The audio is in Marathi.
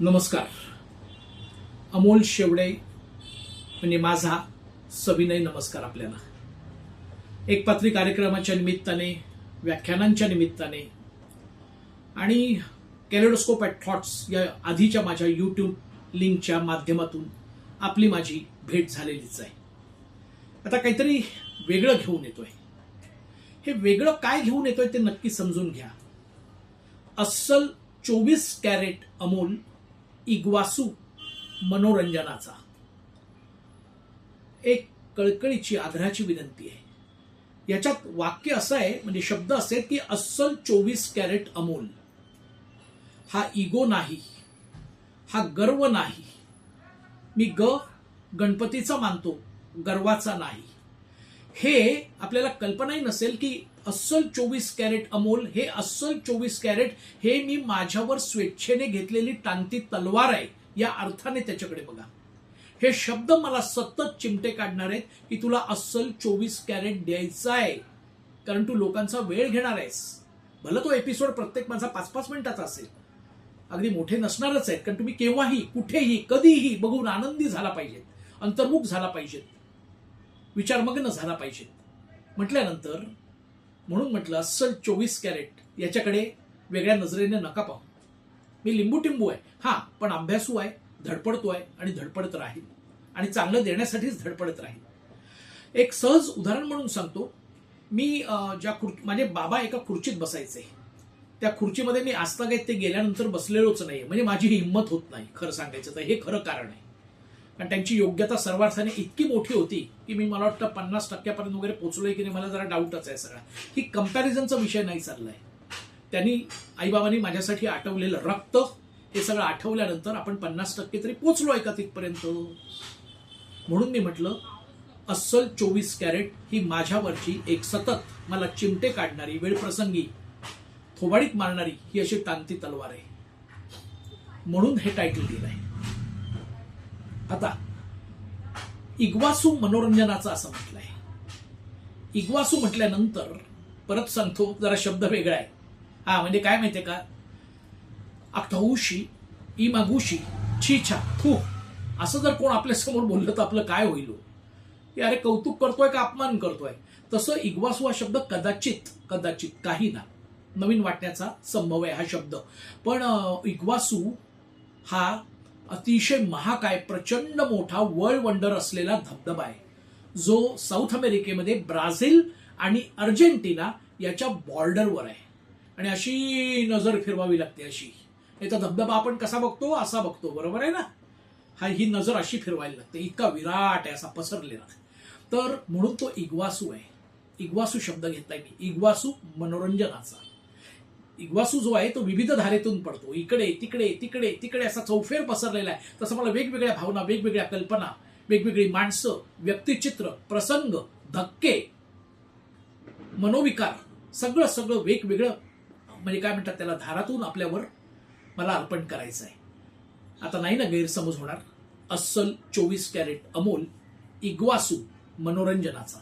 नमस्कार. अमोल शेवडे म्हणजे माझा सविनय नमस्कार आपल्याला. एक पात्री कार्यक्रमाच्या निमित्ताने व्याख्यानांच्या निमित्ताने आणि कॅलेडोस्कोप ॲट थॉट्स या आधीच्या माझ्या यूट्यूब लिंकच्या माध्यमातून आपली माझी भेट झालेलीच आहे. आता काहीतरी वेगळं घेऊन येतोय. हे वेगळं काय घेऊन येतोय ते नक्की समजून घ्या. अस्सल चोवीस कॅरेट अमोल इग्वासू मनोरंजनाचा. एक कळकळीची आग्रहाची विनंती आहे. याच्यात वाक्य असं आहे म्हणजे शब्द असे की अस्सल चोवीस कॅरेट अमोल. हा इगो नाही. हा गर्व नाही. मी ग गणपतीचा मानतो गर्वाचा नाही. हे आपल्याला कल्पनाही नसेल की अस्सल चोवीस कॅरेट अमोल हे अस्सल चोवीस कॅरेट हे मी माझ्यावर स्वेच्छेने घेतलेली टांगती तलवार आहे. या अर्थाने त्याच्याकडे बघा. हे शब्द मला सतत चिमटे काढणार आहेत की तुला अस्सल चोवीस कॅरेट द्यायचा आहे. कारण तू लोकांचा वेळ घेणार आहेस. भलं तो एपिसोड प्रत्येक माझा पाच पाच मिनिटाचा असेल. अगदी मोठे नसणारच आहेत कारण तुम्ही केव्हाही कुठेही कधीही बघून आनंदी झाला पाहिजेत अंतर्मुख झाला पाहिजेत. विचारमग्न झाला पाहिजेत म्हटल्यानंतर म्हणून म्हटलं अस्सल चोवीस कॅरेट याच्याकडे वेगळ्या नजरेने नका पाहू. मी लिंबू टिंबू आहे. हां पण अभ्यासू आहे धडपडतो आहे आणि धडपडत राहील आणि चांगलं देण्यासाठीच धडपडत राहील एक सहज उदाहरण म्हणून सांगतो. मी ज्या खुर् माझे बाबा एका खुर्चीत बसायचे. त्या खुर्चीमध्ये मी आजतागायत ते गेल्यानंतर बसलेलोच नाही म्हणजे माझी हिंमत होत नाही खरं सांगायचं तर. हे खरं कारण आहे. आणि त्यांची योग्यता सर्वार्थाने इतकी मोठी होती की मी मला वाटतं पन्नास टक्क्यापर्यंत वगैरे पोचलोय की नाही मला जरा डाऊटच आहे सगळा. ही कम्पॅरिझनचा विषय नाही चाललाय. त्यांनी आईबाबांनी माझ्यासाठी आठवलेलं रक्त हे सगळं आठवल्यानंतर आपण पन्नास टक्के तरी पोचलो आहे का तिथपर्यंत? म्हणून मी म्हटलं अस्सल चोवीस कॅरेट ही माझ्यावरची एक सतत मला चिमटे काढणारी वेळप्रसंगी थोबाडीत मारणारी ही अशी तांती तलवार आहे. म्हणून हे टायटल दिलंय. आता इग्वासू मनोरंजनाचा असं म्हटलंय. इग्वासू म्हटल्यानंतर परत सांगतो जरा शब्द वेगळा आहे. हा म्हणजे काय माहितीये का? अक्ठौशी इमागुशी छीछा थू असं जर कोण आपल्यासमोर बोललं तर आपलं काय होईल हो? की अरे कौतुक करतोय का अपमान करतोय? तसं इग्वासू हा शब्द कदाचित कदाचित काही ना नवीन वाटण्याचा संभव आहे हा शब्द. पण इग्वासू हा अतिशय महाकाय प्रचंड मोठा वर्ल्ड वंडर असलेला धबधबा आहे. जो साऊथ अमेरिकेमध्ये ब्राझील आणि अर्जेंटिना याच्या बॉर्डरवर आहे. आणि अशी नजर फिरवावी लागते अशी. याचा धबधबा आपण कसा बघतो? असा बघतो. बरोबर आहे ना? हा ही नजर अशी फिरवायला लागते. इतका विराट आहे असा पसरलेला. तर म्हणून तो इग्वासू आहे. इग्वासू शब्द घेतलाय मी. इग्वासू मनोरंजनाचा. इग्वासू जो आहे तो विविध धारेतून पडतो. इकडे तिकडे तिकडे तिकडे असा चौफेर पसरलेला आहे. तसं मला वेगवेगळ्या भावना वेगवेगळ्या कल्पना वेगवेगळी माणसं व्यक्तिचित्र प्रसंग धक्के मनोविकार सगळं सगळं वेगवेगळं म्हणजे काय म्हणतात त्याला धारातून आपल्यावर मला अर्पण करायचं आहे. आता नाही ना गैरसमज होणार. अस्सल चोवीस कॅरेट अमोल इग्वासू मनोरंजनाचा.